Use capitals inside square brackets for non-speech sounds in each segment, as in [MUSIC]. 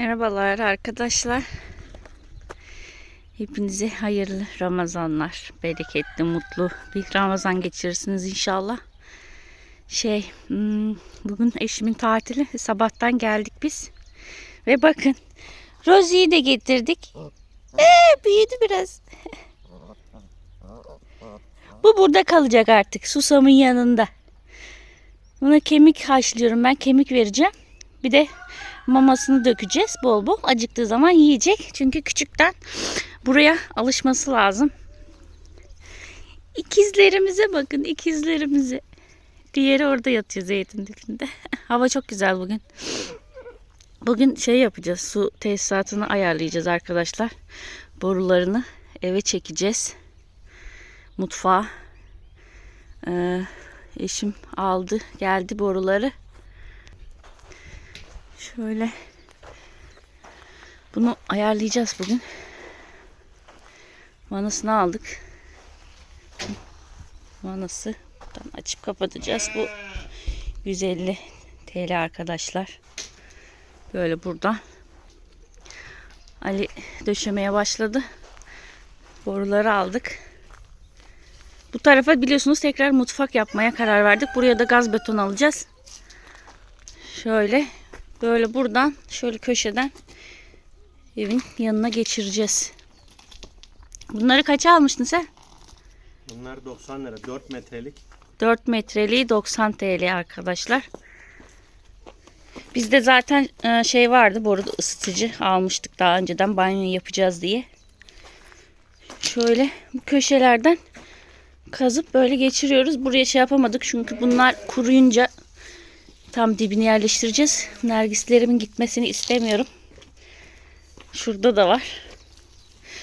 Merhabalar arkadaşlar. Hepinize hayırlı Ramazanlar. Bereketli, mutlu bir Ramazan geçirirsiniz inşallah. Şey, hmm, bugün eşimin tatili. Sabahtan geldik biz. Ve bakın, Rosie'yi de getirdik. Ee, büyüdü biraz. Bu burada kalacak artık. Susamın yanında. Buna kemik haşlıyorum ben. Kemik vereceğim. Bir de mamasını dökeceğiz bol bol. Acıktığı zaman yiyecek. Çünkü küçükten buraya alışması lazım. İkizlerimize bakın ikizlerimize. Diğeri orada yatıyor zeytin dibinde. [LAUGHS] Hava çok güzel bugün. Bugün şey yapacağız. Su tesisatını ayarlayacağız arkadaşlar. Borularını eve çekeceğiz. Mutfağa. Ee, eşim aldı geldi boruları. Şöyle bunu ayarlayacağız bugün. Vanasını aldık. Vanası buradan açıp kapatacağız. Bu 150 TL arkadaşlar. Böyle buradan. Ali döşemeye başladı. Boruları aldık. Bu tarafa biliyorsunuz tekrar mutfak yapmaya karar verdik. Buraya da gaz beton alacağız. Şöyle böyle buradan şöyle köşeden evin yanına geçireceğiz. Bunları kaça almıştın sen? Bunlar 90 lira. 4 metrelik. 4 metreliği 90 TL arkadaşlar. Bizde zaten e, şey vardı bu arada ısıtıcı almıştık daha önceden banyo yapacağız diye. Şöyle bu köşelerden kazıp böyle geçiriyoruz. Buraya şey yapamadık çünkü bunlar kuruyunca tam dibini yerleştireceğiz. Nergislerimin gitmesini istemiyorum. Şurada da var.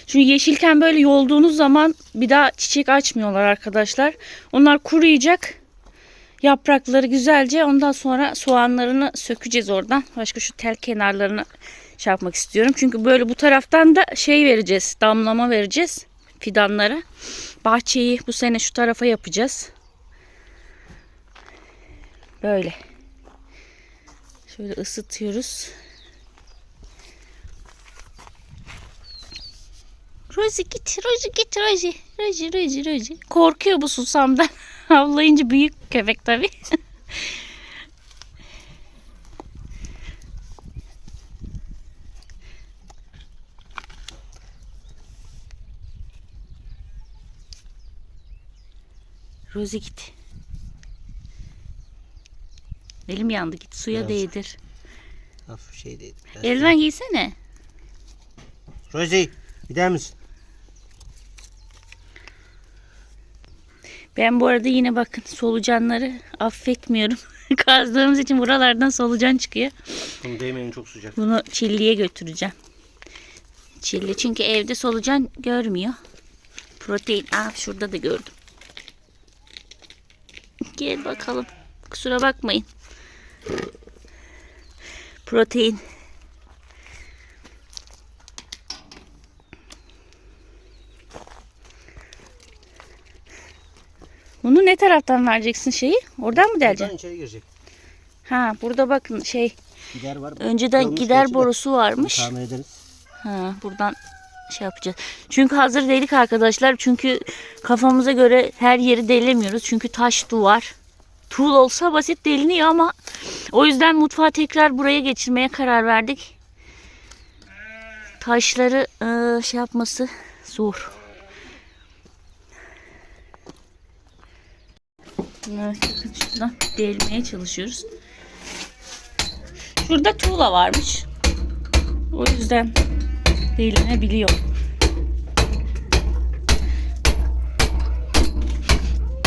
Çünkü yeşilken böyle yolduğunuz zaman bir daha çiçek açmıyorlar arkadaşlar. Onlar kuruyacak. Yaprakları güzelce ondan sonra soğanlarını sökeceğiz oradan. Başka şu tel kenarlarını şey yapmak istiyorum. Çünkü böyle bu taraftan da şey vereceğiz. Damlama vereceğiz fidanlara. Bahçeyi bu sene şu tarafa yapacağız. Böyle. Şöyle ısıtıyoruz. Rosie git, Rosie git, Rosie. Rosie, Rosie, Rosie. Korkuyor bu susamdan. [LAUGHS] Avlayınca büyük köpek tabii. [LAUGHS] Rosie git. Elim yandı git suya Biraz. değdir. Hafif şey değil. Eldiven giysene. Rosie gider misin? Ben bu arada yine bakın solucanları affetmiyorum. [LAUGHS] Kazdığımız için buralardan solucan çıkıyor. Bunu değmeyin çok sıcak. Bunu çilliye götüreceğim. Çilli çünkü evde solucan görmüyor. Protein. Aa şurada da gördüm. Gel bakalım. Kusura bakmayın. Protein. Bunu ne taraftan vereceksin şeyi? Oradan mı deleceksin? Buradan içeri girecek. Ha burada bakın şey Gider var. önceden Kırılmış gider borusu varmış. Tamir ederiz. Ha, buradan şey yapacağız. Çünkü hazır delik arkadaşlar. Çünkü kafamıza göre her yeri delemiyoruz. Çünkü taş duvar. Tuğul olsa basit deliniyor ama o yüzden mutfağı tekrar buraya geçirmeye karar verdik. Taşları e, şey yapması zor. Evet, şuradan delmeye çalışıyoruz. Şurada tuğla varmış. O yüzden delinebiliyor.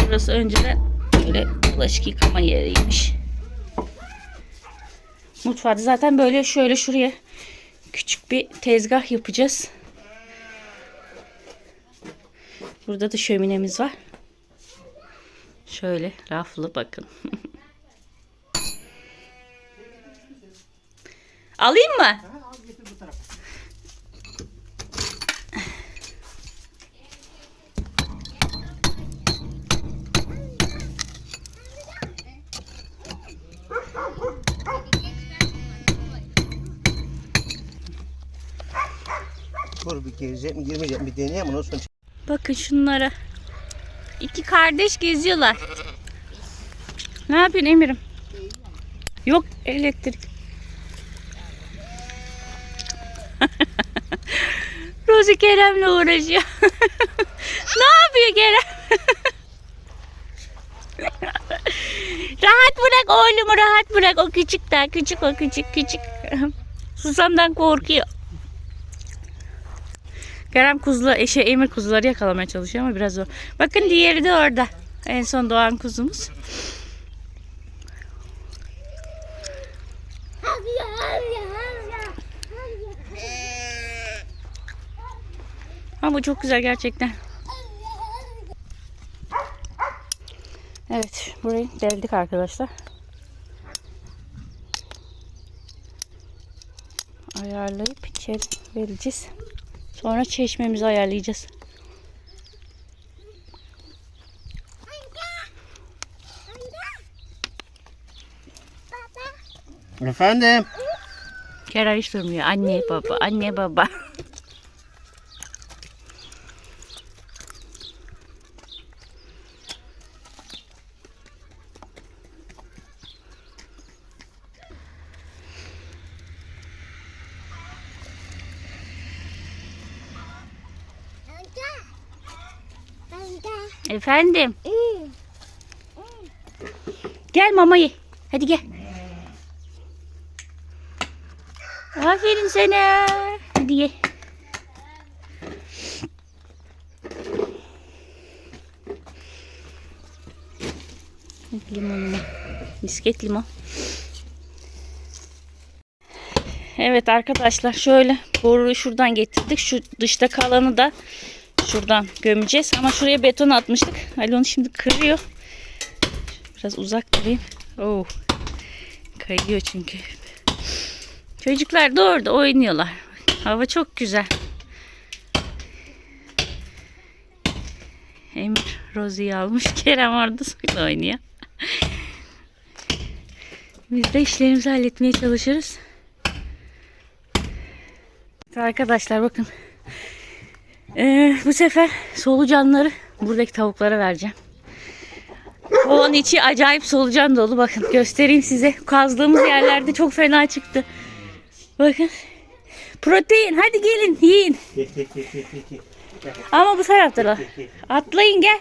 Burası önceden böyle bulaşık yıkama yeriymiş. Mutfağı da zaten böyle şöyle şuraya küçük bir tezgah yapacağız. Burada da şöminemiz var. Şöyle raflı bakın. [LAUGHS] Alayım mı? Dur bir girecek mi girmeyecek mi deneyeyim ondan sonra Bakın şunlara. İki kardeş geziyorlar. Ne yapıyorsun Emir'im? Yok elektrik. [LAUGHS] Rozi Kerem'le uğraşıyor. [LAUGHS] ne yapıyor Kerem? [LAUGHS] rahat bırak oğlumu rahat bırak. O küçük daha küçük o küçük küçük. Susamdan korkuyor. Kerem kuzular, eşe Emir kuzuları yakalamaya çalışıyor ama biraz zor. Bakın diğeri de orada. En son doğan kuzumuz. Ama bu çok güzel gerçekten. Evet, burayı deldik arkadaşlar. Ayarlayıp içeri vereceğiz. Sonra çeşmemizi ayarlayacağız. Efendim. Kerem hiç durmuyor. Anne baba, anne baba. Efendim. Gel mama ye. Hadi gel. Aferin sana. Hadi ye. Limonunu. Misket limon. Evet arkadaşlar şöyle boruyu şuradan getirdik. Şu dışta kalanı da şuradan gömeceğiz. Ama şuraya beton atmıştık. Ali onu şimdi kırıyor. Biraz uzak durayım. Oh. Kayıyor çünkü. Çocuklar da orada oynuyorlar. Hava çok güzel. Emir Rosie'yi almış. [LAUGHS] Kerem orada suyla oynuyor. Biz de işlerimizi halletmeye çalışırız. Arkadaşlar bakın. Ee, bu sefer solucanları buradaki tavuklara vereceğim. Onun içi acayip solucan dolu. Bakın göstereyim size. Kazdığımız yerlerde çok fena çıktı. Bakın. Protein. Hadi gelin yiyin. Ama bu taraftalar. Atlayın gel.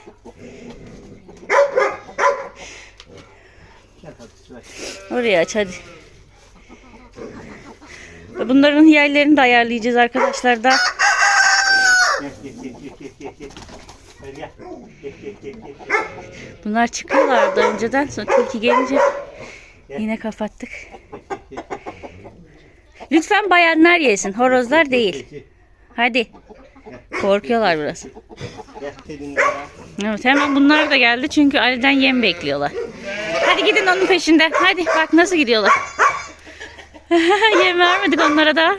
Oraya aç hadi. Bunların yerlerini de ayarlayacağız arkadaşlar da. Bunlar çıkıyorlardı önceden. Sonra tilki gelince yine kapattık. Lütfen bayanlar yesin. Horozlar değil. Hadi. Korkuyorlar biraz. Evet hemen bunlar da geldi çünkü Ali'den yem bekliyorlar. Hadi gidin onun peşinden. Hadi bak nasıl gidiyorlar. [LAUGHS] yem vermedik onlara da.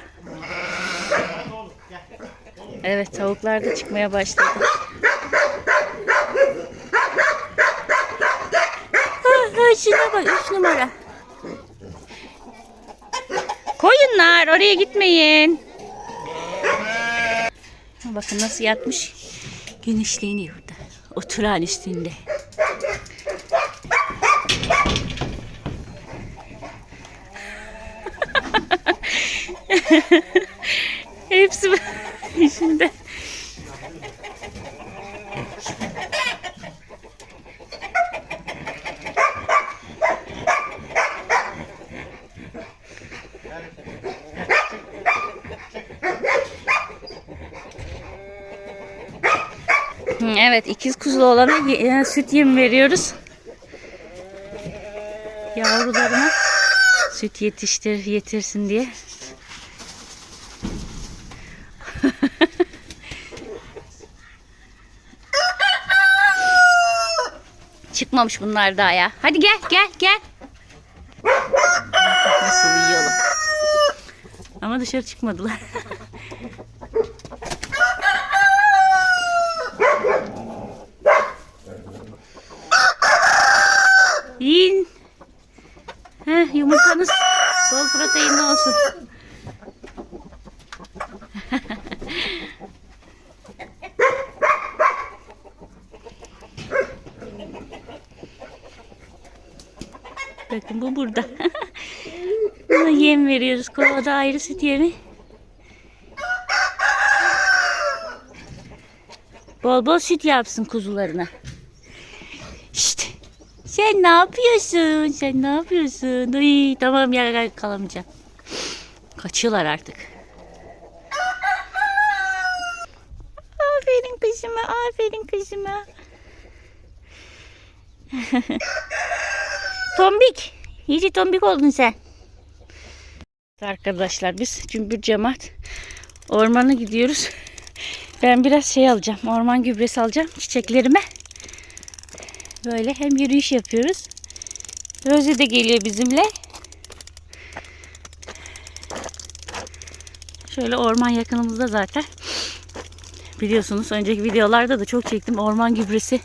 Evet tavuklar da çıkmaya başladı. Ha, şuna bak 3 numara. Koyunlar oraya gitmeyin. Bakın nasıl yatmış. Güneşleniyor burada. Oturan üstünde. [LAUGHS] Hepsi [LAUGHS] içinde. Hı, Evet ikiz kuzulu olana e, süt yem veriyoruz. Yavrularına süt yetiştir yetirsin diye. Çıkmamış bunlar daha ya. Hadi gel gel gel. Nasıl uyuyorlar. Ama dışarı çıkmadılar. Yiyin. Heh, yumurtanız bol proteinli olsun. [LAUGHS] Bakın bu burada. [LAUGHS] Buna yem veriyoruz. Kovada ayrı süt yemi. Bol bol süt yapsın kuzularına. Şşt. Sen ne yapıyorsun? Sen ne yapıyorsun? Ay, tamam ya kalamayacağım. Kaçıyorlar artık. Aferin kızıma, aferin kızıma. [LAUGHS] tombik. İyice tombik oldun sen. Arkadaşlar biz cümbür cemaat ormana gidiyoruz. Ben biraz şey alacağım. Orman gübresi alacağım çiçeklerime. Böyle hem yürüyüş yapıyoruz. Rozi de geliyor bizimle. Şöyle orman yakınımızda zaten. Biliyorsunuz önceki videolarda da çok çektim. Orman gübresi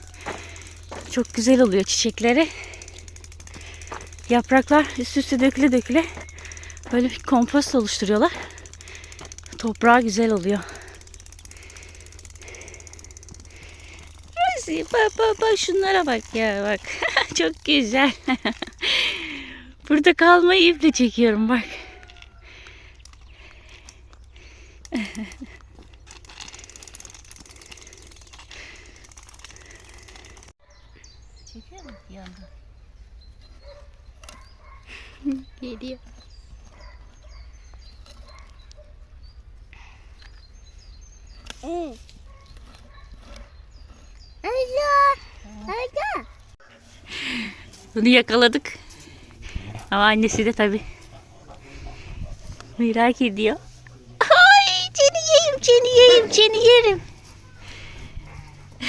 çok güzel oluyor çiçekleri. Yapraklar üst üste döküle döküle böyle bir kompost oluşturuyorlar. Toprağı güzel oluyor. Bak bak bak şunlara bak ya bak. [LAUGHS] çok güzel. [LAUGHS] Burada kalmayı iple çekiyorum bak. [LAUGHS] Çekiyor mu yandan? [LAUGHS] Geliyor. Bunu yakaladık. Ama annesi de tabi merak ediyor. Ay seni yiyeyim, seni yiyeyim, seni yerim.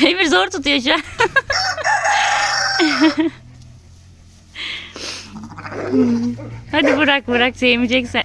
Emir zor tutuyor şu an. [LAUGHS] Hadi bırak bırak sevmeyeceksen.